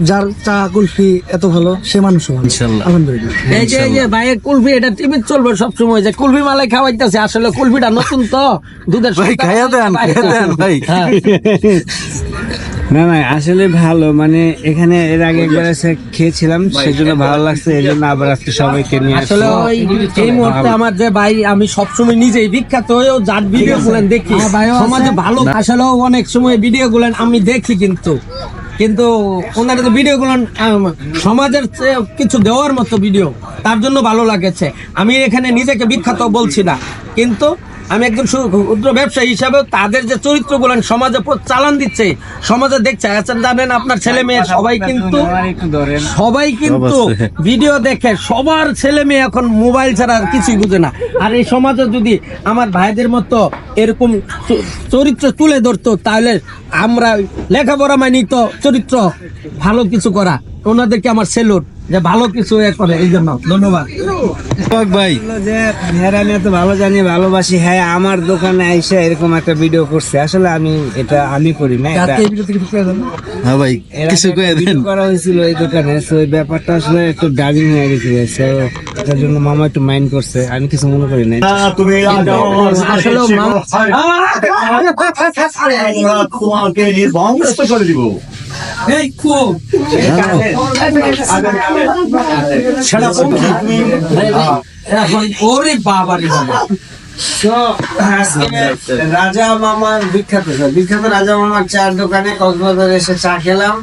যার চা কুলফি এত ভালো সে মানুষও ভালো। ইনশাল্লাহ। আলহামদুলিল্লাহ। এই যে এই যে ভাইয়ের কুলফি এটা টিভি চলবে সবসময় যে কুলফি মালাই খাওয়াইতেছে আসলে কুলফিটা নতুন তো দুধের ভাই খাইয়া দেন খাইয়া দেন ভাই। হ্যাঁ। না না আসলে ভালো মানে এখানে এর আগে একবার এসে খেয়েছিলাম সেজন্য ভালো লাগছে এই জন্য আবার আজকে সবাইকে নিয়ে আসলে ওই এই মুহূর্তে আমার যে ভাই আমি সবসময় নিজেই বিখ্যাত হয়েও যার ভিডিও গুলেন দেখি সমাজে ভালো আসলে অনেক সময় ভিডিও গুলেন আমি দেখি কিন্তু। কিন্তু ওনার তো ভিডিও গুলো সমাজের কিছু দেওয়ার মতো ভিডিও, তার জন্য ভালো লাগেছে। আমি এখানে নিজেকে বিখ্যাত বলছি না। কিন্তু আমি একজন ক্ষুদ্র ব্যবসায়ী হিসাবে তাদের যে চরিত্র চরিত্রগুলো সমাজে চালান দিচ্ছে সমাজে দেখছে। আচ্ছা জানেন আপনার ছেলে মেয়ে সবাই কিন্তু সবাই কিন্তু ভিডিও দেখে সবার ছেলে মেয়ে এখন মোবাইল ছাড়া আর কিছুই বুঝে না। আর এই সমাজে যদি আমার ভাইদের মতো এরকম চরিত্র তুলে ধরতো তাহলে আমরা লেখাপড়া মানি তো চরিত্র ভালো কিছু করা। ওনাদেরকে আমার সেলুট যে ভালো কিছু করে এই জন্য। ধন্যবাদ। ভাই। যে হ্যাঁ আমি এত ভালো জানি ভালোবাসি হ্যাঁ আমার দোকানে আইসা এরকম একটা ভিডিও করছে। আসলে আমি এটা আমি করি না কিছু হ্যাঁ ভাই কিছু আগে কয়ে একটা দেন। video করা হয়েছিল এই দোকানে তো ওই ব্যাপারটা আসলে একটু ডাবিং হয়ে গেছে এটার জন্য মামা একটু মাইন্ড করছে আমি কিছু মনে করি না আসলে তোমাকে নির্বংশ করে দিব। এই খুব। সেটা ওরে বাবা রে বাবা। রাজা মামার বিখ্যাত স্যার বিখ্যাত রাজা মামার চার দোকানে কক্সবাজারে এসে চা খেলাম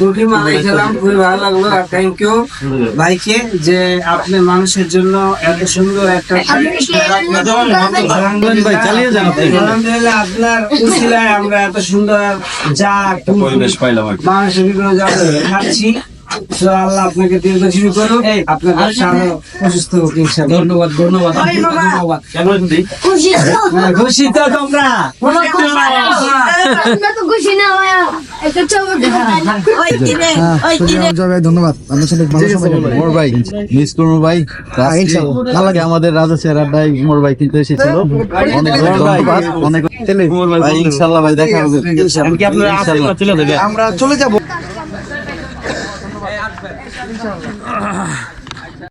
রুটি মালাই খেলাম খুবই ভালো লাগল আর থ্যাংক ইউ ভাইকে যে আপনি মানুষের জন্য এত সুন্দর একটা আপনার উসিলায় আমরা এত সুন্দর চা পরিবেশ পাইলাম মানুষের বিভিন্ন জায়গায় খাচ্ছি আল্লাহ আপনাকে দীর্ঘজীবী করুক আপনার ব্যবসা আরও অসুস্থ হোক ইনশাআল্লাহ। ধন্যবাদ ধন্যবাদ ধন্যবাদ। কেন দিদি খুশি তো। তোমরা। আমরা তো খুশি না ভাইয়া। একটা ছবি ওই কিনে ওই কিনে জয় ভাই ধন্যবাদ। আপনার সাথে ভালো সময় মোর ভাই। মিস করব ভাই আজকে ইনশাআল্লাহ। ভালো লাগে আমাদের রাজা চেহারা ভাই মোর ভাই কিন্তু এসেছিল। অনেক অনেক ধন্যবাদ। অনেক ভাই ইনশাল্লাহ ভাই দেখা হবে। আমরা চলে যাব। ধন্যবাদ